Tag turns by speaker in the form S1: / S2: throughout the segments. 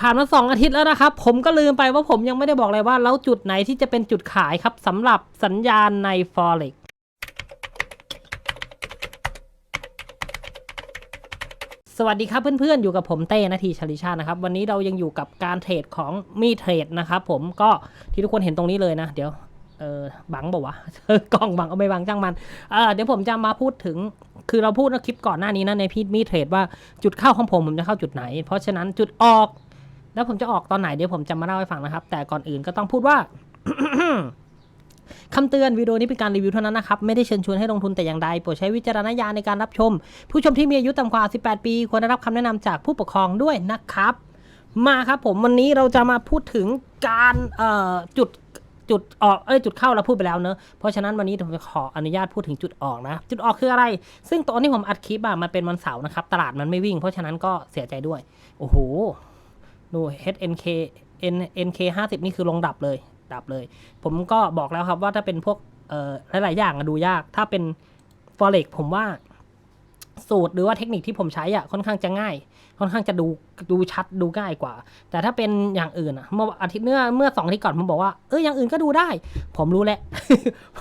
S1: ผ่านมาสองอาทิตย์แล้วนะครับ ผมก็ลืมไปว่าผมยังไม่ได้บอกเลยว่าแล้วจุดไหนที่จะเป็นจุดขายครับสำหรับสัญญาณใน Forex สวัสดีครับเพื่อนๆ อยู่กับผมเต้นาทีชลิชานะครับ วันนี้เรายังอยู่กับการเทรดของมีเทรดนะครับผมก็ที่ทุกคนเห็นตรงนี้เลยนะ เดี๋ยวเออบังบอกว่ากล้องบังเอาไม่บังจ้างมันเออเดี๋ยวผมจะมาพูดถึง คือเราพูดในคลิปก่อนหน้านี้นะในพีทมีเทรดว่าจุดเข้าของผมผมจะเข้าจุดไหน เพราะฉะนั้นจุดออก แล้วผมจะออกตอนไหนเดี๋ยวผมจะมาเล่าให้ฟังนะครับ แต่ก่อนอื่นก็ต้องพูดว่าคำเตือนวิดีโอนี้เป็นการรีวิวเท่านั้นนะครับ ไม่ได้เชิญชวนให้ลงทุนแต่อย่างใดโปรดใช้วิจารณญาณในการรับชม ผู้ชมที่มีอายุต่ำกว่า 18 ปี ควรได้รับคำแนะนำจากผู้ปกครองด้วยนะครับ มาครับผมวันนี้เราจะมาพูดถึงการจุดจุดออกเอ้ยจุดเข้าเราพูดไปแล้วเนอะเพราะฉะนั้นวันนี้ผมจะขออนุญาตพูดถึงจุดออกนะ จุดออกคืออะไร ซึ่งตอนที่ผมอัดคลิปอะมันเป็นวันเสาร์นะครับ ตลาดมันไม่วิ่ง เพราะฉะนั้นก็เสียใจด้วย โอ้โห ดู HNK N NK 50นี่คือลงดับเลย ดับเลย ผมก็บอกแล้วครับว่าถ้าเป็นพวกหลายๆอย่างอะดูยาก ถ้าเป็น Forex ผมว่า สูตรหรือว่าเทคนิคที่ผมใช้อะค่อนข้างจะง่าย ค่อนข้างจะดูดูชัดดูง่ายกว่า แต่ถ้าเป็นอย่างอื่นอะเมื่ออาทิตย์เมื่อเมื่อสองอาทิตย์ก่อนผมบอกว่าเอออย่างอื่นก็ดูได้ ผมรู้แล้ว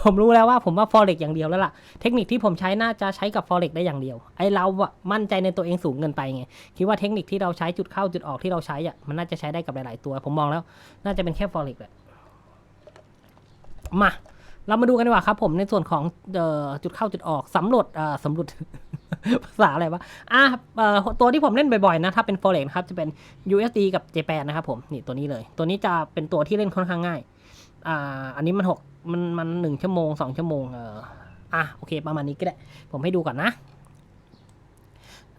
S1: ผมรู้แล้วว่าผมว่า forex อย่างเดียวแล้วล่ะเทคนิคที่ผมใช้น่าจะใช้กับ forex ได้อย่างเดียว ไอเราอะมั่นใจในตัวเองสูงเกินไปไงคิดว่าเทคนิคที่เราใช้จุดเข้าจุดออกที่เราใช้อะมันน่าจะใช้ได้กับหลาย ๆ ตัว ผมมองแล้ว น่าจะเป็นแค่ forex แหละมา เรามาดูกันดีกว่าครับผมในส่วนของออจุดเข้าจุดออกสำรวจเอ่อสำรวจภาษาอะไรวะอะออตัวที่ผมเล่นบ่อยๆนะ ถ้าเป็น forex นะครับ จะเป็น USD กับ JPAN นะครับผมนี่ตัวนี้เลย ตัวนี้จะเป็นตัวที่เล่นค่อนข้างง่าย อ่า อันนี้มันหกมันมันหนึ่งชั่วโมงสองชั่วโมงเอออะโอเค ประมาณนี้ก็ได้ ผมให้ดูก่อนนะ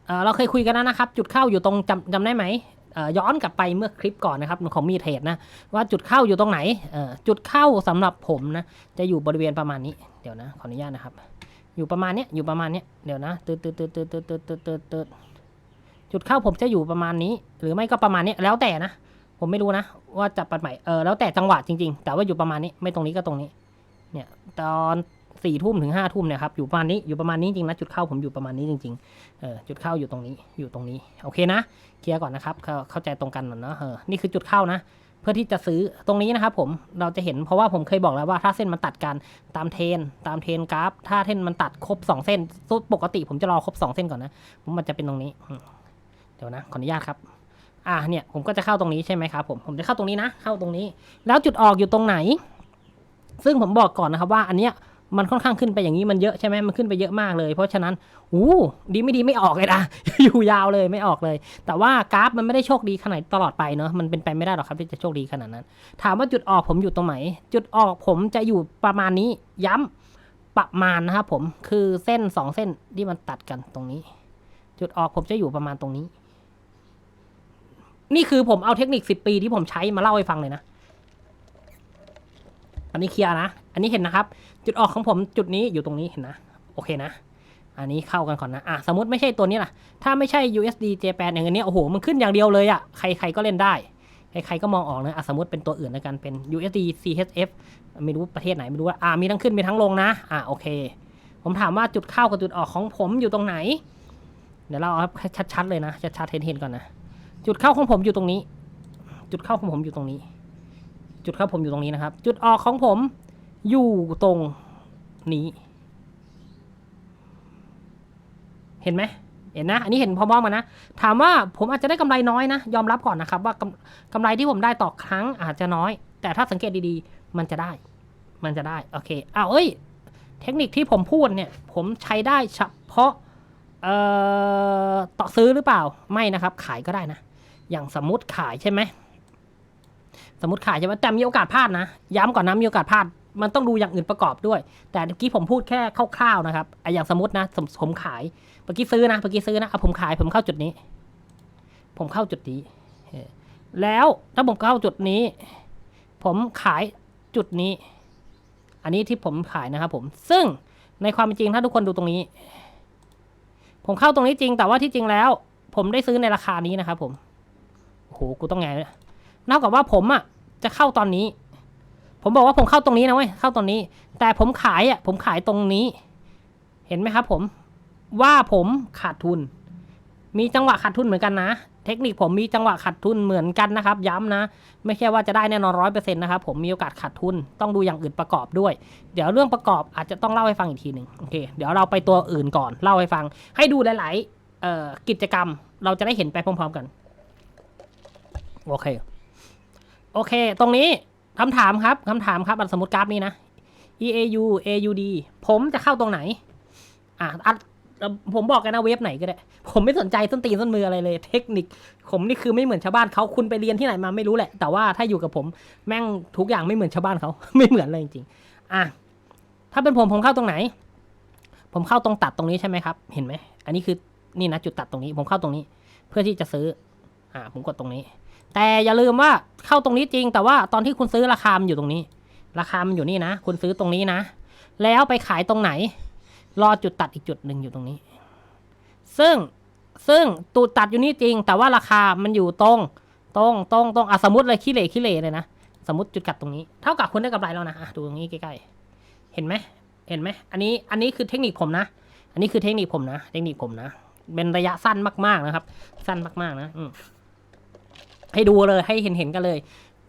S1: เออเราเคยคุยกันแล้วนะครับ จุดเข้าอยู่ตรงจำจำได้ไหม ย้อนกลับไปเมื่อคลิปก่อนนะครับของมีเทรดนะว่าจุดเข้าอยู่ตรงไหนจุดเข้าสำหรับผมนะจะอยู่บริเวณประมาณนี้เดี๋ยวนะขออนุญาตนะครับ อยู่ประมาณเนี้ยอยู่ประมาณเนี้ยเดี๋ยวนะตืดตืดตืดตืดตืดตืดตืดตืดตืดจุดเข้าผมจะอยู่ประมาณนี้ หรือไม่ก็ประมาณเนี้ยแล้วแต่นะ ผมไม่รู้นะ ว่าจะปัดใหม่เออแล้วแต่จังหวะจริง ๆ แต่ว่าอยู่ประมาณนี้ไม่ตรงนี้ก็ตรงนี้เนี่ยตอน สี่ทุ่มถึงห้าทุ่มเนี่ยครับอยู่ประมาณนี้อยู่ประมาณนี้จริงนะจุดเข้าผมอยู่ประมาณนี้จริงๆเออจุดเข้าอยู่ตรงนี้อยู่ตรงนี้โอเคนะเคลียร์ก่อนนะครับเข้าเข้าใจตรงกันหน่อยเนอะเออนี่คือจุดเข้านะ เพื่อที่จะซื้อตรงนี้นะครับผมเราจะเห็นเพราะว่าผมเคยบอกแล้วว่าถ้าเส้นมันตัดกันตามเทน ตามเทนกราฟ ถ้าเส้นมันตัดครบสองเส้นปกติผมจะรอครบสองเส้นก่อนนะผมมันจะเป็นตรงนี้เดี๋ยวนะขออนุญาตครับอ่าเนี่ยผมก็จะเข้าตรงนี้ใช่ไหมครับผมผมจะเข้าตรงนี้นะ เข้าตรงนี้ แล้วจุดออกอยู่ตรงไหน ซึ่งผมบอกก่อนนะครับว่าอันเนี้ย มันค่อนข้างขึ้นไปอย่างนี้มันเยอะใช่ไหมมันขึ้นไปเยอะมากเลย เพราะฉะนั้นอู้ดีไม่ดีไม่ออกเลยนะอยู่ยาวเลยไม่ออกเลย แต่ว่ากราฟมันไม่ได้โชคดีขนาดตลอดไปเนาะมันเป็นไปไม่ได้หรอกครับที่จะโชคดีขนาดนั้น ถามว่าจุดออกผมอยู่ตรงไหน จุดออกผมจะอยู่ประมาณนี้ย้ำประมาณนะครับผมคือเส้นสองเส้นที่มันตัดกันตรงนี้ จุดออกผมจะอยู่ประมาณตรงนี้ นี่คือผมเอาเทคนิคสิบปีที่ผมใช้มาเล่าให้ฟังเลยนะ อันนี้เคลียร์นะ อันนี้เห็นนะครับ จุดออกของผมจุดนี้อยู่ตรงนี้เห็นนะ โอเคนะ อันนี้เข้ากันก่อนนะ อะ สมมติไม่ใช่ตัวนี้ล่ะ ถ้าไม่ใช่ USD JPAN อย่างนี้โอ้โห มันขึ้นอย่างเดียวเลยอะ่ะใครก็เล่นได้ ใครๆก็มองออกนะอะสมมติเป็นตัวอื่นแล้วกัน เป็น USD CHF ไม่รู้ประเทศไหนไม่รู้ว่าอ่ามีทั้งขึ้นมีทั้งลงนะ อะโอเค ผมถามว่าจุดเข้ากับจุดออกของผมอยู่ตรงไหน เดี๋ยวเราเอาชัดๆเลยนะ ชัดๆเห็นๆก่อนนะ จุดเข้าของผมอยู่ตรงนี้ จุดเข้าของผมอยู่ตรงนี้ จุดเข้าผมอยู่ตรงนี้นะครับ จุดออกของผมอยู่ตรงนี้ เห็นไหมเห็นนะ อันนี้เห็นพร้อมๆกันนะ ถามว่าผมอาจจะได้กำไรน้อยนะ ยอมรับก่อนนะครับ ว่ากำกำไรที่ผมได้ต่อครั้งอาจจะน้อย แต่ถ้าสังเกตดีๆ มันจะได้ มันจะได้ โอเคอ้าวเอ้ย เทคนิคที่ผมพูดเนี่ย ผมใช้ได้เฉพาะเอ่อต่อซื้อหรือเปล่า ไม่นะครับ ขายก็ได้นะ อย่างสมมติขายใช่ไหม สมมติขายใช่ไหมแต่มีโอกาสพลาดนะ ย้ำก่อนนะมีโอกาสพลาดมันต้องดูอย่างอื่นประกอบด้วย แต่เมื่อกี้ผมพูดแค่คร่าวๆนะครับออย่างสมมตินะผมผมขายเมื่อกี้ซื้อนะเมื่อกี้ซื้อนะเอาผมขายผมเข้าจุดนี้ ผมเข้าจุดนี้แล้วถ้าผมเข้าจุดนี้ ผมขายจุดนี้ อันนี้ที่ผมขายนะครับผมซึ่งในความจริงถ้าทุกคนดูตรงนี้ ผมเข้าตรงนี้จริงแต่ว่าที่จริงแล้ว ผมได้ซื้อในราคานี้นะครับผมโอ้โหกูต้องไงเนี่ย นอกจากว่าผมอะจะเข้าตอนนี้ ผมบอกว่าผมเข้าตรงนี้นะเว้ยเข้าตรงนี้ แต่ผมขายอะผมขายตรงนี้ เห็นไหมครับ ผมว่าผมขาดทุน มีจังหวะขาดทุนเหมือนกันนะ เทคนิคผมมีจังหวะขาดทุนเหมือนกันนะครับ ย้ำนะ ไม่ใช่ว่าจะได้แน่นอนร้อยเปอร์เซ็นต์นะครับผมมีโอกาสขาดทุนต้องดูอย่างอื่นประกอบด้วย เดี๋ยวเรื่องประกอบอาจจะต้องเล่าให้ฟังอีกทีหนึ่งโอเคเดี๋ยวเราไปตัวอื่นก่อนเล่าให้ฟัง ให้ดูหลาย ๆกิจกรรมเราจะได้เห็นไปพร้อม ๆ กัน โอเค โอเค ตรงนี้คำถามครับคำถามครับสมมติกราฟนี้นะ E A U A U D ผมจะเข้าตรงไหน อะผมบอกกันนะเว็บไหนก็ได้ ผมไม่สนใจส้นตีนส้นมืออะไรเลย เทคนิค ผมนี่คือไม่เหมือนชาวบ้านเขาคุณไปเรียนที่ไหนมาไม่รู้แหละ แต่ว่าถ้าอยู่กับผมแม่งทุกอย่างไม่เหมือนชาวบ้านเขา ไม่เหมือนเลยจริงๆอะถ้าเป็นผมผมเข้าตรงไหน ผมเข้าตรงตัดตรงนี้ใช่ไหมครับ เห็นไหม อันนี้คือนี่นะจุดตัดตรงนี้ ผมเข้าตรงนี้ เพื่อที่จะซื้อ อ่า ผมกดตรงนี้ แต่อย่าลืมว่าเข้าตรงนี้จริง แต่ว่าตอนที่คุณซื้อราคามันอยู่ตรงนี้ ราคามันอยู่นี่นะ คุณซื้อตรงนี้นะ แล้วไปขายตรงไหน รอจุดตัดอีกจุดหนึ่งอยู่ตรงนี้ ซึ่งซึ่งตูดตัดอยู่นี่จริง แต่ว่าราคามันอยู่ตรงตรงตรงตรงอะสมมติเลยขี้เหร่ขี้เหร่เลยนะสมมติจุดกัดตรงนี้ เท่ากับคุณได้กำไรแล้วนะดูตรงนี้ใกล้ๆเห็นไหมเห็นไหมอันนี้อันนี้คือเทคนิคผมนะ อันนี้คือเทคนิคผมนะ เทคนิคผมนะ เป็นระยะสั้นมากๆนะครับ สั้นมากๆนะอืม ให้ดูเลยให้เห็นเห็นๆกันเลย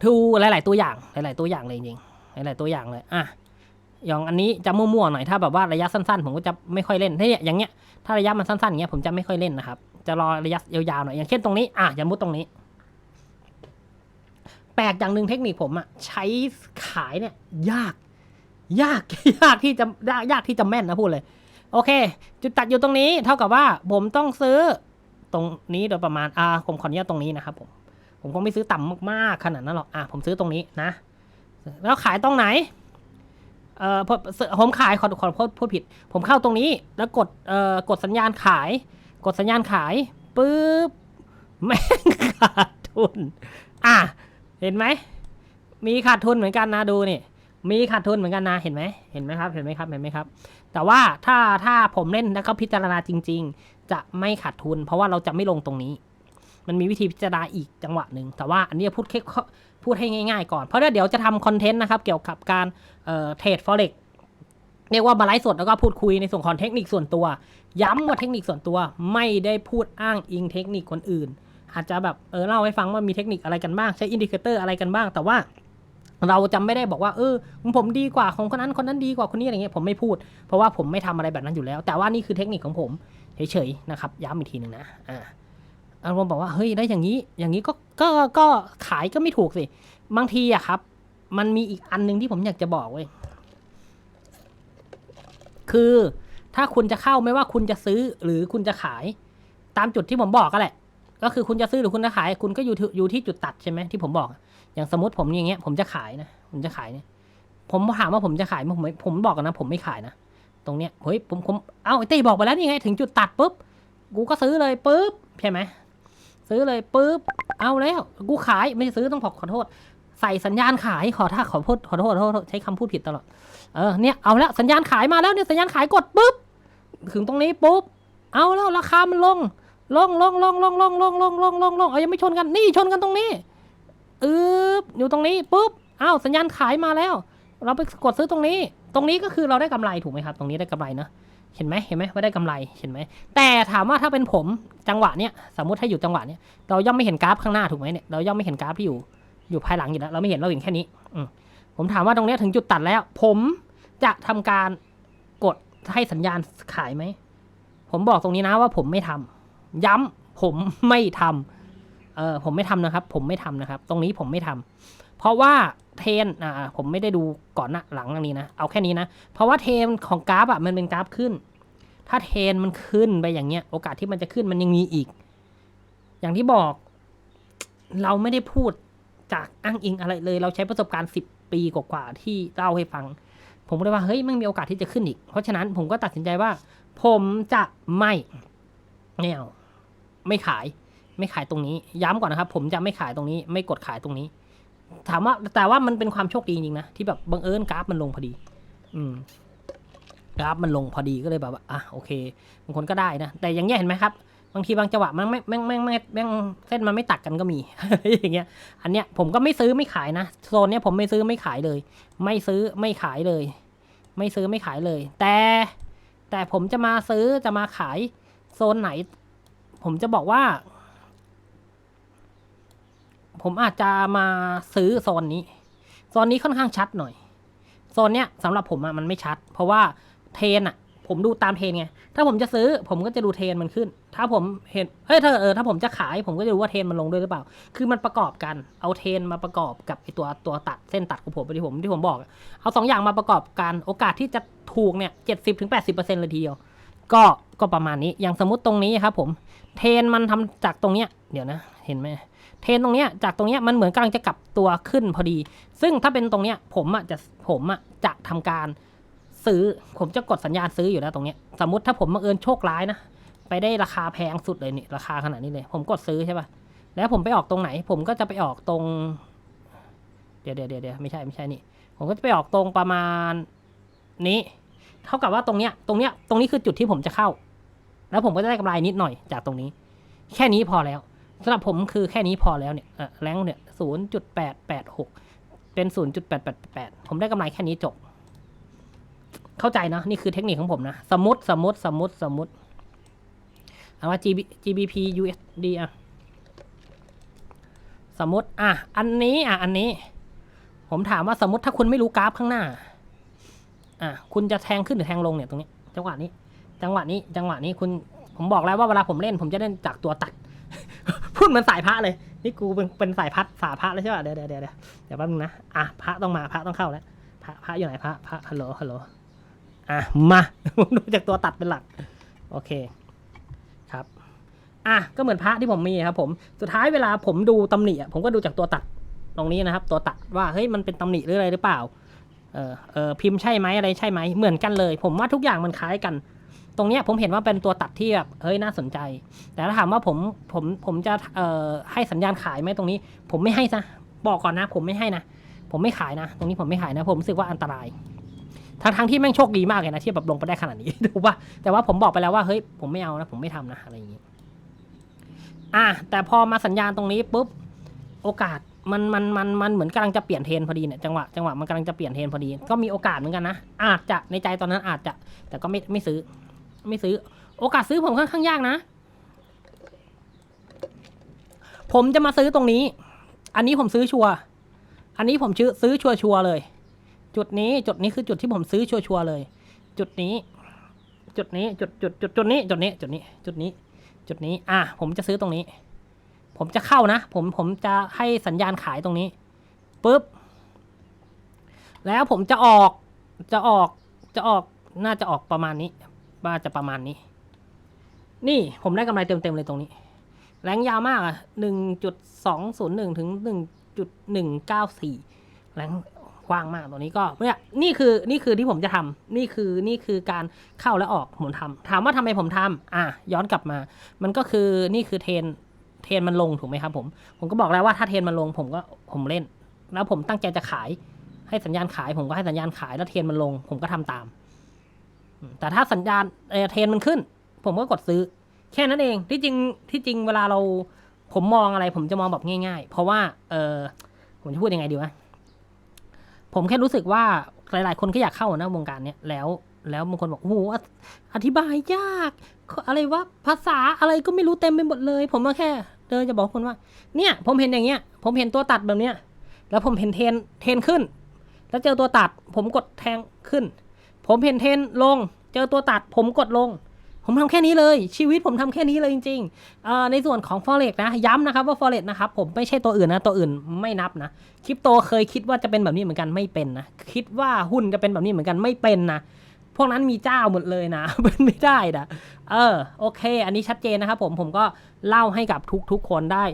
S1: ดูหลาย ๆ ตัวอย่างหลาย ๆ ตัวอย่างเลยจริงๆหลาย ๆ ตัวอย่างเลยอะอย่างอันนี้จะมั่วๆหน่อยถ้าแบบว่าระยะสั้น ๆ ผมก็จะไม่ค่อยเล่นถ้าอย่างเงี้ยถ้าระยะมันสั้นๆอย่างเงี้ยผมจะไม่ค่อยเล่นนะครับจะรอระยะยาวๆหน่อยอย่างเช่นตรงนี้อะอย่ามุดตรงนี้ แปลกอย่างหนึ่งเทคนิคผมอะใช้ขายเนี่ยยาก ยากยากที่จะยากยากที่จะแม่นนะพูดเลย โอเค จุดตัดอยู่ตรงนี้ เท่ากับว่าผมต้องซื้อตรงนี้โดยประมาณอ่าผมขออนุญาตตรงนี้นะครับผม ผมคงไม่ซื้อต่ำมากๆขนาดนั้นหรอกอะผมซื้อตรงนี้นะ แล้วขายตรงไหนเอ่อผมขายขอขอพูดพูดผิด ผมเข้าตรงนี้แล้วกดเอ่อกดสัญญาณขาย กดสัญญาณขายปุ๊บแม่งขาดทุน อะเห็นไหมมีขาดทุนเหมือนกันนะดูนี่มีขาดทุนเหมือนกันนะเห็นไหมเห็นไหมครับเห็นไหมครับเห็นไหมครับ แต่ว่าถ้าถ้าผมเล่นแล้วก็พิจารณาจริง ๆ จะไม่ขาดทุน เพราะว่าเราจะไม่ลงตรงนี้ มันมีวิธีพิจารณาอีกจังหวะหนึ่งแต่ว่าอันนี้พูดแค่พูดให้ง่ายๆก่อน เพราะว่าเดี๋ยวจะทำคอนเทนต์นะครับ เกี่ยวกับการเทรดฟอเร็กเรียกว่ามาไลฟ์สดแล้วก็พูดคุยในส่วนของเทคนิคส่วนตัว ย้ำว่าเทคนิคส่วนตัวไม่ได้พูดอ้างอิงเทคนิคคนอื่น อาจจะแบบเออเล่าให้ฟังว่ามีเทคนิคอะไรกันบ้าง ใช้อินดิเคเตอร์อะไรกันบ้าง แต่ว่าเราจะไม่ได้บอกว่าเออผมดีกว่าของคนนั้นคนนั้นดีกว่าคนนี้อะไรเงี้ยผมไม่พูด เพราะว่าผมไม่ทำอะไรแบบนั้นอยู่แล้ว แต่ว่านี่คือเทคนิคของผมเฉยๆนะครับ ย้ำอีกทีหนึ่งนะอ่า อารมณ์บอกว่าเฮ้ยได้อย่างนี้ อย่างนี้ก็ก็ก็ขายก็ไม่ถูกสิ บางทีอะครับ มันมีอีกอันหนึงที่ผมอยากจะบอกเว้ยคือถ้าคุณจะเข้าไม่ว่าคุณจะซื้อหรือคุณจะขาย ตามจุดที่ผมบอกก็แหละ ก็คือคุณจะซื้อหรือคุณจะขาย คุณก็อยู่ที่อยู่ที่จุดตัดใช่ไหมที่ผมบอก อย่างสมมติผมอย่างเงี้ย ผมจะขายนะผมจะขายเนี่ย ผมถามว่าผมจะขายไหมผมผมบอกกันนะ ผมไม่ขายนะตรงเนี้ยเฮ้ยผมผมเอ้าไอ้เต้บอกไปแล้วนี่ไงถึงจุดตัดปุ๊บกูก็ซื้อเลยปุ๊บใช่ไหม ซื้อเลยปุ๊บเอาแล้วกูขายไม่ซื้อต้องขอขอโทษ ใส่สัญญาณขายขอถ้าขอโทษขอโทษขอโทษใช้คำพูดผิดตลอดเออเนี่ยเอาแล้วสัญญาณขายมาแล้วเนี่ยสัญญาณขายกดปุ๊บถึงตรงนี้ปุ๊บเอาแล้วราคามันลงลงลงลงลงลงลงลงลงลงลงเอายังไม่ชนกันนี่ชนกันตรงนี้อืบอยู่ตรงนี้ปุ๊บอ้าวสัญญาณขายมาแล้ว เราไปกดซื้อตรงนี้ ตรงนี้ก็คือเราได้กำไรถูกไหมครับ ตรงนี้ได้กำไรเนะ เห็นไหมเห็นไหมว่าได้กำไรเห็นไหมแต่ถามว่าถ้าเป็นผมจังหวะเนี้ยสมมติถ้าอยู่จังหวะเนี้ยเราย่อมไม่เห็นกราฟข้างหน้าถูกไหมเนี่ยเราย่อมไม่เห็นกราฟที่อยู่อยู่ภายหลังอยู่แล้วเราไม่เห็นเราเห็นแค่นี้อืผมถามว่าตรงนี้ถึงจุดตัดแล้ว ผมจะทำการกดให้สัญญาณขายไหมผมบอกตรงนี้นะว่าผมไม่ทำย้ำผมไม่ทำเออผมไม่ทำนะครับ ผมไม่ทำนะครับ ตรงนี้ผมไม่ทำ เพราะว่าเทนอ่าผมไม่ได้ดูก่อนหน้าหลังอันนี้นะ เอาแค่นี้นะ เพราะว่าเทนของกราฟอะมันเป็นกราฟขึ้น ถ้าเทนมันขึ้นไปอย่างเงี้ย โอกาสที่มันจะขึ้นมันยังมีอีก อย่างที่บอก เราไม่ได้พูดจากอ้างอิงอะไรเลย เราใช้ประสบการณ์สิบปีกว่าๆที่เล่าให้ฟัง ผมเลยว่าเฮ้ยมันมีโอกาสที่จะขึ้นอีก เพราะฉะนั้นผมก็ตัดสินใจว่า ผมจะไม่ไม่เอาไม่ขาย ไม่ขายตรงนี้ ย้ำก่อนนะครับ ผมจะไม่ขายตรงนี้ ไม่กดขายตรงนี้ ถามว่าแต่ว่ามันเป็นความโชคดีจริงๆนะ ที่แบบบังเอิญกราฟมันลงพอดี อืมกราฟมันลงพอดีก็เลยแบบว่าอะโอเคบางคนก็ได้นะ แต่อย่างเงี้ยเห็นไหมครับ บางทีบางจังหวะมันไม่แม่งแม่งแม่งแม่งเส้นมันไม่ตัดกันก็มี อย่างเงี้ย อันเนี้ยผมก็ไม่ซื้อไม่ขายนะโซนเนี้ยผมไม่ซื้อไม่ขายเลย ไม่ซื้อไม่ขายเลย ไม่ซื้อไม่ขายเลย แต่ แต่ผมจะมาซื้อจะมาขายโซนไหน ผมจะบอกว่า ผมอาจจะมาซื้อโซนนี้ โซนนี้ค่อนข้างชัดหน่อย โซนเนี้ยสำหรับผมอะมันไม่ชัด เพราะว่าเทนอะผมดูตามเทนไง ถ้าผมจะซื้อผมก็จะดูเทนมันขึ้น ถ้าผมเห็น เฮ้ยถ้าเออ ถ้าผมจะขายผมก็จะดูว่าเทนมันลงด้วยหรือเปล่า คือมันประกอบกัน เอาเทนมาประกอบกับไอตัวตัวตัดเส้นตัดของผมที่ผมที่ผมบอก เอาสองอย่างมาประกอบกัน โอกาสที่จะถูกเนี่ยเจ็ดสิบถึงแปดสิบเปอร์เซ็นต์เลยทีเดียว ก็ก็ประมาณนี้ อย่างสมมติตรงนี้ครับผม เทนมันทำจากตรงเนี้ย เดี๋ยวนะ เห็นไหม ทรนตรงเนี้ยจากตรงเนี้ยมันเหมือนกำลังจะกลับตัวขึ้นพอดี ซึ่งถ้าเป็นตรงเนี้ยผมอะจะผมอะจะทำการซื้อ ผมจะกดสัญญาณซื้ออยู่แล้วตรงเนี้ยสมมติถ้าผมบังเอิญโชคร้ายนะไปได้ราคาแพงสุดเลยนี่ราคาขนาดนี้เลย ผมกดซื้อใช่ป่ะแล้วผมไปออกตรงไหน ผมก็จะไปออกตรง เดี๋ยวเดี๋ยวเดี๋ยวเดี๋ยวไม่ใช่ไม่ใช่นี่ ผมก็จะไปออกตรงประมาณนี้เท่ากับว่าตรงเนี้ยตรงเนี้ยตรงนี้คือจุดที่ผมจะเข้า แล้วผมก็จะได้กำไรนิดหน่อยจากตรงนี้ แค่นี้พอแล้ว สำหรับผมคือแค่นี้พอแล้วเนี่ยแรงเนี่ยศูนย์จุดแปดแปดหกเป็นศูนย์จุดแปดแปดแปดผมได้กำไรแค่นี้จบ เข้าใจนะนี่คือเทคนิคของผมนะ สมมติสมมติสมมติสมมติเอาว่า GB GBP USD อะ สมมติ อะ อันนี้ อะ อันนี้ ผมถามว่าสมมติถ้าคุณไม่รู้กราฟข้างหน้า อะ คุณจะแทงขึ้นหรือแทงลงเนี่ยตรงนี้ จังหวะนี้ จังหวะนี้ จังหวะนี้คุณ ผมบอกแล้วว่าเวลาผมเล่น ผมจะเล่นจากตัวตัด ดเหมือนสายพระเลย นี่กูเป็นเป็นสายพัดสายพระเลยใช่ป่ะเดี๋ยวเดี๋ยวเดี๋ยวเดี๋ยวเดี๋ยวแป๊บนึงนะอะพระต้องมาพระต้องเข้าแล้วพระพระอยู่ไหนพระพระฮัลโหลฮัลโหลอะมาผมดูจากตัวตัดเป็นหลัก โอเคครับอะก็เหมือนพระที่ผมมีครับผมสุดท้ายเวลาผมดูตำหนิอะผมก็ดูจากตัวตัดตรงนี้นะครับ ตัวตัดว่าเฮ้ยมันเป็นตำหนิหรืออะไรหรือเปล่าเออเออพิมพ์ใช่ไหมอะไรใช่ไหมเหมือนกันเลย ผมว่าทุกอย่างมันคล้ายกัน ตรงเนี้ยผมเห็นว่าเป็นตัวตัดที่แบบเฮ้ยน่าสนใจ แต่ถ้าถามว่าผมผมผมจะเอ่อให้สัญญาณขายไหมตรงนี้ ผมไม่ให้ซะบอกก่อนนะ ผมไม่ให้นะผมไม่ขายนะ ตรงนี้ผมไม่ขายนะ ผมรู้สึกว่าอันตรายทั้งทั้งที่แม่งโชคดีมากเลยนะที่แบบลงไปได้ขนาดนี้ถูกป่ะแต่ว่าผมบอกไปแล้วว่าเฮ้ยผมไม่เอานะ ผมไม่ทำนะอะไรอย่างนี้อะแต่พอมาสัญญาณตรงนี้ปุ๊บโอกาสมันมันมันมันเหมือนกำลังจะเปลี่ยนเทรนพอดีเนี่ยจังหวะจังหวะมันกำลังจะเปลี่ยนเทรนพอดี ก็มีโอกาสเหมือนกันนะอาจจะในใจตอนนั้นอาจจะแต่ก็ไม่ไม่ซื้อ ไม่ซื้อ โอกาสซื้อผมค่อนข้างยากนะ ผมจะมาซื้อตรงนี้ อันนี้ผมซื้อชัวร์อันนี้ผมชื่อซื้อชัวชัวเลย จุดนี้จุดนี้คือจุดที่ผมซื้อชัวชัวเลย จุดนี้ จุดนี้จุดจุดจุดจุดนี้จุดนี้ จุดนี้จุดนี้ จุดนี้ อะผมจะซื้อตรงนี้ ผมจะเข้านะ ผมผมจะให้สัญญาณขายตรงนี้ปุ๊บแล้วผมจะออกจะออกจะออกน่าจะออกประมาณนี้ ว่าจะประมาณนี้ นี่ผมได้กำไรเต็มๆเลยตรงนี้ แรงยาวมากอะหนึ่งจุดสองศูนย์หนึ่งถึงหนึ่งจุดหนึ่งเก้าสี่แรงกว้างมากตัวนี้ก็เนี่ยนี่คือนี่คือที่ผมจะทำนี่คือนี่คือการเข้าและออกผมทำถามว่าทำไมผมทำอะย้อนกลับมา มันก็คือนี่คือเทนเทนมันลงถูกไหมครับผม ผมก็บอกแล้วว่าถ้าเทนมันลงผมก็ผมเล่น แล้วผมตั้งใจจะขาย ให้สัญญาณขาย ผมก็ให้สัญญาณขายแล้วเทนมันลง ผมก็ทำตาม แต่ถ้าสัญญาณเทรนมันขึ้น ผมก็กดซื้อ แค่นั้นเอง ที่จริงที่จริงเวลาเราผมมองอะไร ผมจะมองแบบง่าย ๆ เพราะว่าเออผมจะพูดยังไงดีวะผมแค่รู้สึกว่าหลาย ๆ คนก็อยากเข้านะวงการเนี้ยแล้วแล้วบางคนบอกโอ้โหอธิอธิบายยาก อะไรวะภาษาอะไรก็ไม่รู้เต็มไปหมดเลย ผมก็แค่เดินจะบอกคนว่า เนี่ย ผมเห็นอย่างเงี้ย ผมเห็นตัวตัดแบบเนี้ย แล้วผมเห็นเทนเทนขึ้น แล้วเจอตัวตัด ผมกดแทงขึ้น ผมเห็นเทนลง เจอตัวตัดผมกดลง ผมทำแค่นี้เลย ชีวิตผมทำแค่นี้เลยจริงๆในส่วนของ forex นะย้ำนะครับว่า forex นะครับผมไม่ใช่ตัวอื่นนะตัวอื่นไม่นับนะคริปโตเคยคิดว่าจะเป็นแบบนี้เหมือนกันไม่เป็นนะคิดว่าหุ้นจะเป็นแบบนี้เหมือนกันไม่เป็นนะพวกนั้นมีเจ้าหมดเลยนะ เป็นไม่ได้นะ เออ โอเค อันนี้ชัดเจนนะครับผม ผมก็เล่าให้กับทุกๆคนได้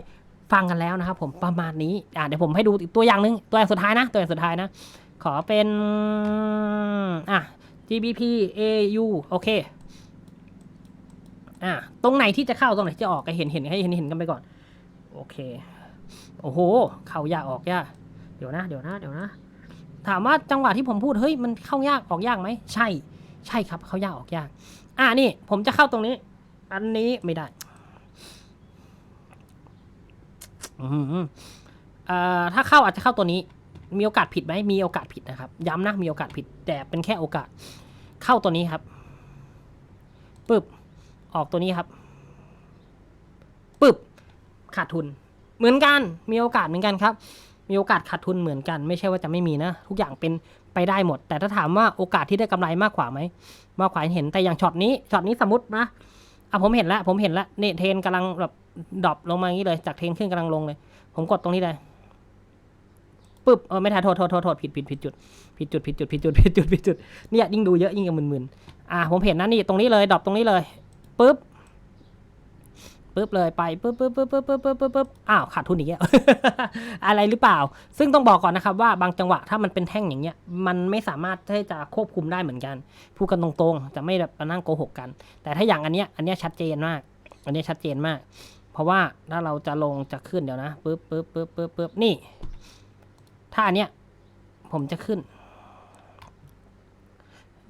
S1: ฟังกันแล้วนะครับผม ประมาณนี้ อ่าเดี๋ยวผมให้ดูตัวอย่างหนึง ตัวอย่างสุดท้ายนะ ตัวอย่างสุดท้ายนะ ขอเป็น อะ GBP AU โอเค อะตรงไหนที่จะเข้าตรงไหนจะออกก็เห็นเห็นให้เห็นเห็นกันไปก่อน โอเค โอ้โห เข้ายากออกยาก เดี๋ยวนะ เดี๋ยวนะ เดี๋ยวนะ ถามว่าจังหวะที่ผมพูด เฮ้ย มันเข้ายากออกยากไหม ใช่ ใช่ครับ เข้ายากออกยาก อ่า นี่ ผมจะเข้าตรงนี้ อันนี้ไม่ได้ อืมอ่อถ้าเข้าอาจจะเข้าตัวนี้ มีโอกาสผิดไหมมีโอกาสผิดนะครับ ย้ำนะมีโอกาสผิด แต่เป็นแค่โอกาส เข้าตัวนี้ครับปึ๊บออกตัวนี้ครับปึ๊บขาดทุน เหมือนกันมีโอกาสเหมือนกันครับ มีโอกาสขาดทุนเหมือนกัน ไม่ใช่ว่าจะไม่มีนะ ทุกอย่างเป็นไปได้หมด แต่ถ้าถามว่าโอกาสที่ได้กำไรมากกว่าไหมมากกว่าเห็นแต่อย่างช็อตนี้ช็อตนี้สมมตินะอะผมเห็นแล้วผมเห็นแล้วเนี่เทรนกำลังแบบดรอปลงมาอย่างนี้เลย จากเทรนขึ้นกำลังลงเลย ผมกดตรงนี้เลย ปึ๊บเออไม่ทันโทษโทษโทษผิดผิดผิดจุดผิดจุดผิดจุดผิดจุดผิดจุดผิดจุดเนี่ยยิ่งดูเยอะยิ่งจะมึนๆอ่าผมเห็นนะนี่ตรงนี้เลยดรอปตรงนี้เลยปึ๊บปึ๊บเลยไปปึ๊บปึ๊บปึ๊บปึ๊บปึ๊บปึ๊บปึ๊บอ้าวขาดทุนอีกแล้วอะไรหรือเปล่า ซึ่งต้องบอกก่อนนะครับว่าบางจังหวะถ้ามันเป็นแท่งอย่างเงี้ยมันไม่สามารถที่จะควบคุมได้เหมือนกันพูดกันตรงๆ จะไม่แบบนั่งโกหกกัน แต่ถ้าอย่างอันเนี้ยอันเนี้ยชัดเจนมาก อันเนี้ยชัดเจนมาก เพราะว่าถ้าเราจะลงจะขึ้นเดี๋ยวนะปึ๊บปึ๊บปึ๊บปึ๊บปึ๊บนี่ ถ้าอันเนี้ยผมจะขึ้น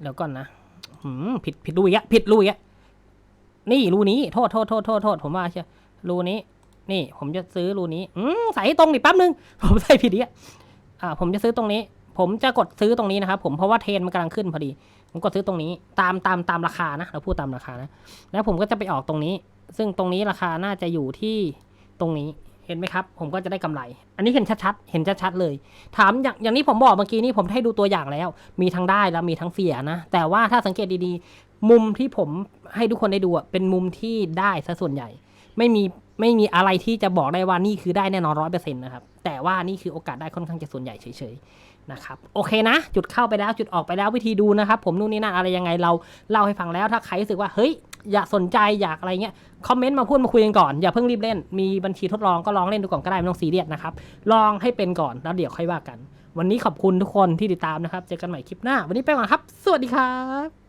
S1: เดี๋ยวก่อนนะหืมผิดผิดรูอีกแล้วผิดรูอีกแล้วนี่รูนี้ โทษโทษโทษโทษโทษผมว่าใช่รูนี้ นี่ ผมจะซื้อรูนี้ อืมใส่ตรงดิแป๊บนึง ผมใส่ผิดอีกอ่า ผมจะซื้อตรงนี้ ผมจะกดซื้อตรงนี้นะครับผมเพราะว่าเทรนมันกำลังขึ้นพอดี ผมกดซื้อตรงนี้ ตามตามตามราคานะเราพูดตามราคานะ แล้วผมก็จะไปออกตรงนี้ ซึ่งตรงนี้ราคาน่าจะอยู่ที่ตรงนี้ เห็นไหมครับ ผมก็จะได้กำไร อันนี้เห็นชัดๆ เห็นชัดๆเลย ถามอย่างอย่างนี้ผมบอกเมื่อกี้นี้ผมให้ดูตัวอย่างแล้ว มีทั้งได้แล้วมีทั้งเสียนะ แต่ว่าถ้าสังเกตดีๆ มุมที่ผมให้ทุกคนได้ดูเป็นมุมที่ได้ซะส่วนใหญ่ ไม่มีไม่มีอะไรที่จะบอกได้ว่านี่คือได้แน่นอนร้อยเปอร์เซ็นต์นะครับ แต่ว่านี่คือโอกาสได้ค่อนข้างจะส่วนใหญ่เฉยๆนะครับโอเคนะ จุดเข้าไปแล้วจุดออกไปแล้ววิธีดูนะครับ ผมนู่นนี่นั่นอะไรยังไงเราเล่าให้ฟังแล้วถ้าใครรู้สึกว่าเฮ้ย อยากสนใจอยากอะไรเงี้ยคอมเมนต์มาพูดมาคุยกันก่อน อย่าเพิ่งรีบเล่น มีบัญชีทดลองก็ลองเล่นดูก่อนก็ได้ไม่ต้องซีเรียสนะครับ ลองให้เป็นก่อนแล้วเดี๋ยวค่อยว่ากัน วันนี้ขอบคุณทุกคนที่ติดตามนะครับ เจอกันใหม่คลิปหน้า วันนี้ไปก่อนครับ สวัสดีครับ